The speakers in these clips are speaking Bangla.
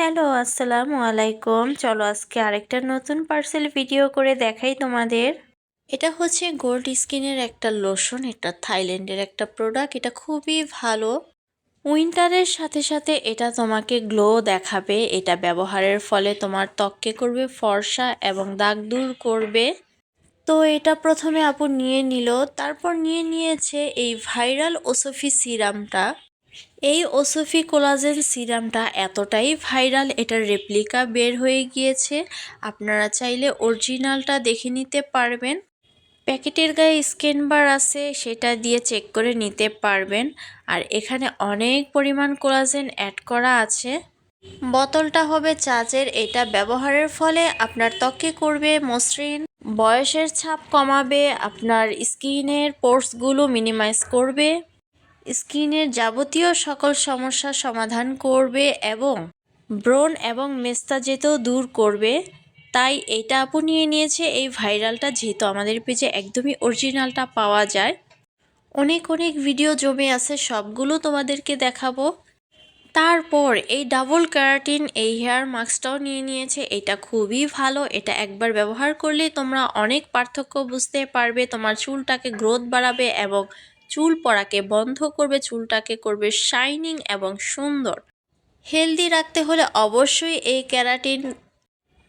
হ্যালো, আসসালামু আলাইকুম। চলো আজকে আরেকটা নতুন পার্সেল ভিডিও করে দেখাই তোমাদের। এটা হচ্ছে গোল্ড স্কিনের একটা লোশন এটা থাইল্যান্ডের একটা প্রোডাক্ট এটা খুবই ভালো। উইন্টারের সাথে সাথে এটা তোমাকে গ্লো দেখাবে, এটা ব্যবহারের ফলে তোমার ত্বককে করবে ফর্সা এবং দাগ দূর করবে। তো এটা প্রথমে আপু নিয়ে নিল, তারপর নিয়ে নিয়েছে এই ভাইরাল ওসফি সিরামটা এই ওসফি কোলাজেন সিরামটা এতটাই ভাইরাল, এটার রেপ্লিকা বের হয়ে গিয়েছে। আপনারা চাইলে অরিজিনালটা দেখে নিতে পারবেন। প্যাকেটের গায়ে স্ক্যান বার আছে, সেটা দিয়ে চেক করে নিতে পারবেন। আর এখানে অনেক পরিমাণ কোলাজেন অ্যাড করা আছে। বোতলটা হবে চাচের এটা ব্যবহারের ফলে আপনার ত্বকে করবে মসৃণ, বয়সের ছাপ কমাবে, আপনার স্কিনের পোর্সগুলো মিনিমাইজ করবে। স্কিনের যাবতীয় সকল সমস্যার সমাধান করবে এবং ব্রণ এবং মেস্তা যেতেও দূর করবে। তাই এটা আপু নিয়ে নিয়েছে, এই ভাইরালটা যেহেতু আমাদের পেজে একদমই অরিজিনালটা পাওয়া যায়। অনেক অনেক ভিডিও জমে আছে, সবগুলো তোমাদেরকে দেখাবো। তারপর এই ডাবল ক্যারাটিন, এই হেয়ার মাস্কটাও নিয়ে নিয়েছে, এটা খুবই ভালো, এটা একবার ব্যবহার করলে তোমরা অনেক পার্থক্য বুঝতে পারবে, তোমার চুলটাকে গ্রোথ বাড়াবে এবং চুল পড়াকে বন্ধ করবে, চুলটাকে করবে শাইনিং এবং সুন্দর। হেলদি রাখতে হলে অবশ্যই এই ক্যারাটিন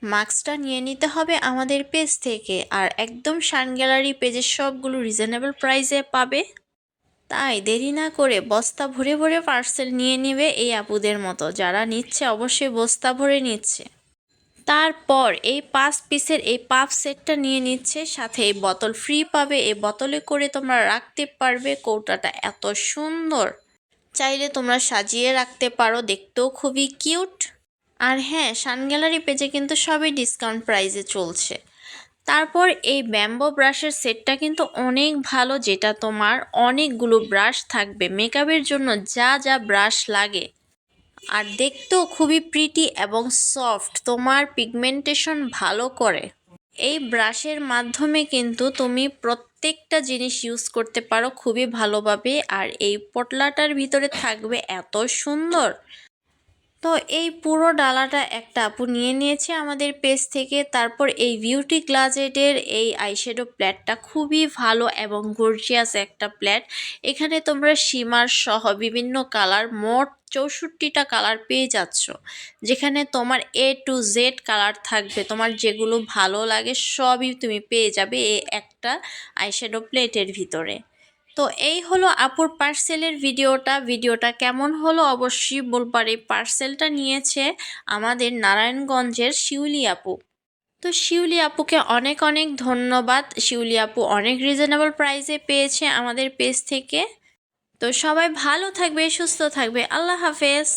মাস্কটা নিয়ে নিতে হবে আমাদের পেজ থেকে। আর একদম শান গ্যালারি পেজের সবগুলো রিজনেবল প্রাইসে পাবে। তাই দেরি না করে বস্তা ভরে ভরে পার্সেল নিয়ে নেবে এই আপুদের মতো। যারা নিচ্ছে অবশ্যই বস্তা ভরে নিচ্ছে। তারপর এই পাঁচ পিসের এই পাফ সেটটা নিয়ে নিচ্ছে, সাথে এই বোতল ফ্রি পাবে, এই বোতলে করে তোমরা রাখতে পারবে, কৌটাটা এত সুন্দর। চাইলে তোমরা সাজিয়ে রাখতে পারো, দেখতেও খুবই কিউট। আর হ্যাঁ সান গ্যালারি পেজে কিন্তু সবই ডিসকাউন্ট প্রাইসে চলছে। তারপর এই ব্যাম্বো ব্রাশের সেটটা কিন্তু অনেক ভালো, যেটা তোমার অনেকগুলো ব্রাশ থাকবে, মেকআপের জন্য যা যা ব্রাশ লাগে। আর দেখতেও খুবই প্রিটি এবং সফট তোমার পিগমেন্টেশন ভালো করে। এই ব্রাশের মাধ্যমে কিন্তু তুমি প্রত্যেকটা জিনিস ইউজ করতে পারো খুবই ভালোভাবে। আর এই পটলাটার ভিতরে থাকবে এত সুন্দর। তো এই পুরো ডালাটা একটা আপু নিয়ে নিয়েছে আমাদের পেজ থেকে। তারপর এই বিউটি গ্লাজেটের এই আইশ্যাডো প্ল্যাটটা খুবই ভালো এবং গর্জিয়াস একটা প্ল্যাট এখানে তোমরা সীমার সহ বিভিন্ন কালার মোট চৌষট্টিটা কালার পেয়ে যাচ্ছ, যেখানে তোমার এ টু জেড কালার থাকবে। তোমার যেগুলো ভালো লাগে সবই তুমি পেয়ে যাবে এই একটা আইশ্যাডো প্লেটের ভিতরে। তো এই হলো আপুর পার্সেলের ভিডিওটা। ভিডিওটা কেমন হলো অবশ্যই বলবার। এই পার্সেলটা নিয়েছে আমাদের নারায়ণগঞ্জের শিউলি আপু। তো শিউলি আপুকে অনেক অনেক ধন্যবাদ। শিউলি আপু অনেক রিজনেবল প্রাইসে পেয়েছে আমাদের পেজ থেকে। তো সবাই ভালো থাকবে, সুস্থ থাকবে। আল্লাহ হাফেজ।